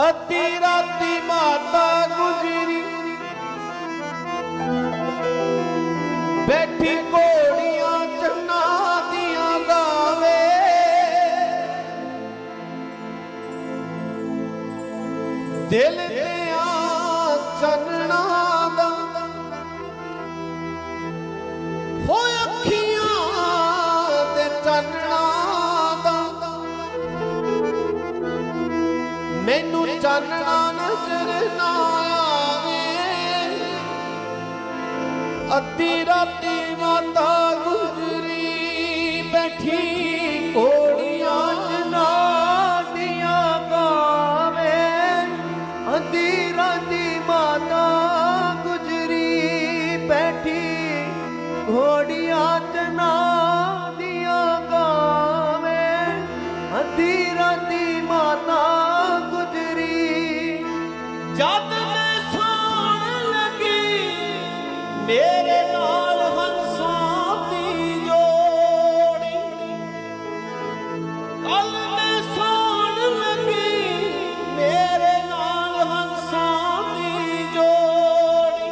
ਅੱਧੀ ਰਾਤੀ ਮਾਤਾ ਗੁਜਰੀ। ਬੈਠੀ ਘੋੜੀਆਂ ਚੰਨਾ ਦੀਆਂ ਗਾਵੇ। ਦਿਲ ਦੀਆਂ ਚੰਨਾ ਮੈਨੂੰ ਚਾਨਣਾ ਨਜ਼ਰ ਨਾ ਆਵੇ। ਅੱਧੀ ਰਾਤੀ ਮਾਤਾ ਗੁਜਰੀ ਬੈਠੀ। ਮੇਰੇ ਨਾਲ ਹੰਸਾਂ ਦੀ ਜੋੜੀ। ਕੱਲ ਮੈਂ ਸੌਣ ਲੱਗੀ, ਮੇਰੇ ਨਾਲ ਹੰਸਾਂ ਦੀ ਜੋੜੀ।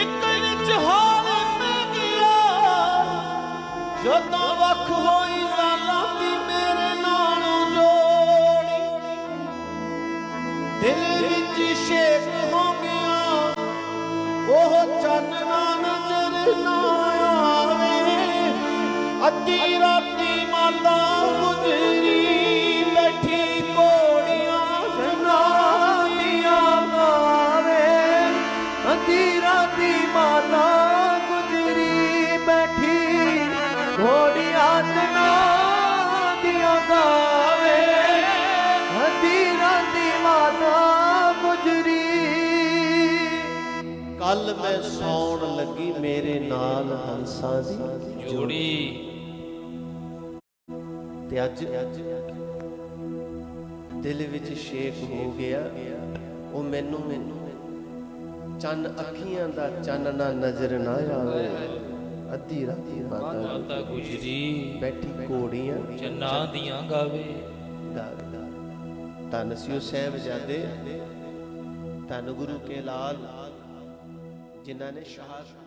ਇੱਕ ਵਿੱਚ ਹਾਰ ਪੈ ਗਿਆ, ਜਦੋਂ ਵੱਖ ਹੋਈ ਲਾਲਾਂ ਦੀ ਮੇਰੇ ਨਾਲ ਜੋੜੀ। ਦਿਲ ਨਜ਼ਰ ਨਾ ਆਵੇ। ਅੱਧੀ ਰਾਤੀ ਮਾਤਾ ਗੁਜਰੀ ਬੈਠੀ ਘੋੜੀਆਂ ਜਨਾਨੀਆਂ ਗਾਵੇ ਅੱਧੀ ਰਾਤੀ ਮਾਤਾ ਗੁਜਰੀ ਬੈਠੀ ਘੋੜੀਆਂ ਜਨਾਨੀਆਂ ਗਾਵੇ ਕੱਲ ਮੈਂ ਸੌਣ ਲੱਗੀ ਮੇਰੇ ਨਾਲ ਹੰਸਾਂ ਦੀ ਜੋੜੀ। ਤੇ ਅੱਜ ਦਿਲ ਵਿੱਚ ਸ਼ੇਕ ਹੋ ਗਿਆ। ਉਹ ਮੈਨੂੰ ਮੈਨੂੰ ਚੰਨ ਅੱਖੀਆਂ ਦਾ ਚੰਨ ਨਾ ਨਜ਼ਰ ਨਾ ਆਵੇ। ਅੱਧੀ ਰਾਤੀ ਮਾਤਾ ਗੁਜਰੀ। ਬੈਠੀ ਘੋੜੀਆਂ ਚੰਨਾ ਦੀਆਂ ਗਾਵੇ। ਗਾਦਾ ਤਨ ਸਿਓ ਸਾਹਿਬਜ਼ਾਦੇ। ਤਨ ਗੁਰੂ ਕੇ ਲਾਲ। ਜਿਨ੍ਹਾਂ ਨੇ ਸ਼ਹਾਦਤ